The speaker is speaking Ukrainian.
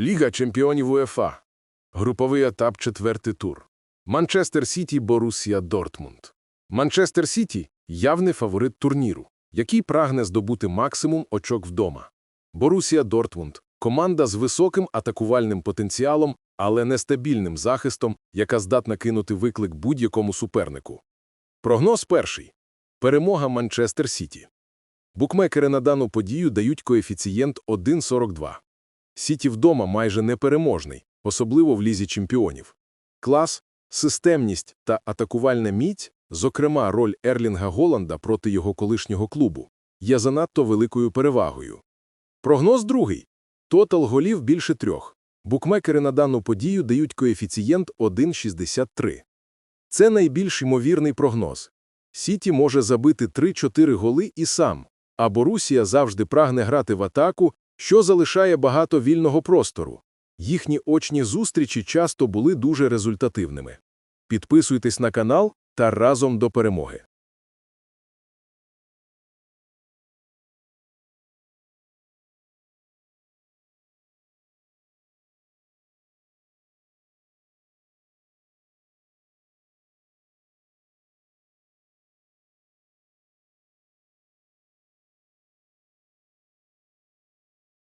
Ліга чемпіонів УЕФА. Груповий етап четвертий тур. Манчестер Сіті Борусія Дортмунд. Манчестер Сіті – явний фаворит турніру, який прагне здобути максимум очок вдома. Борусія Дортмунд – команда з високим атакувальним потенціалом, але нестабільним захистом, яка здатна кинути виклик будь-якому супернику. Прогноз перший. Перемога Манчестер Сіті. Букмекери на дану подію дають коефіцієнт 1,42. Сіті вдома майже непереможний, особливо в лізі чемпіонів. Клас, системність та атакувальна міць, зокрема роль Ерлінга Голланда проти його колишнього клубу, є занадто великою перевагою. Прогноз другий. Тотал голів більше трьох. Букмекери на дану подію дають коефіцієнт 1,63. Це найбільш ймовірний прогноз. Сіті може забити 3-4 голи і сам, а Борусія завжди прагне грати в атаку, що залишає багато вільного простору. Їхні очні зустрічі часто були дуже результативними. Підписуйтесь на канал та разом до перемоги.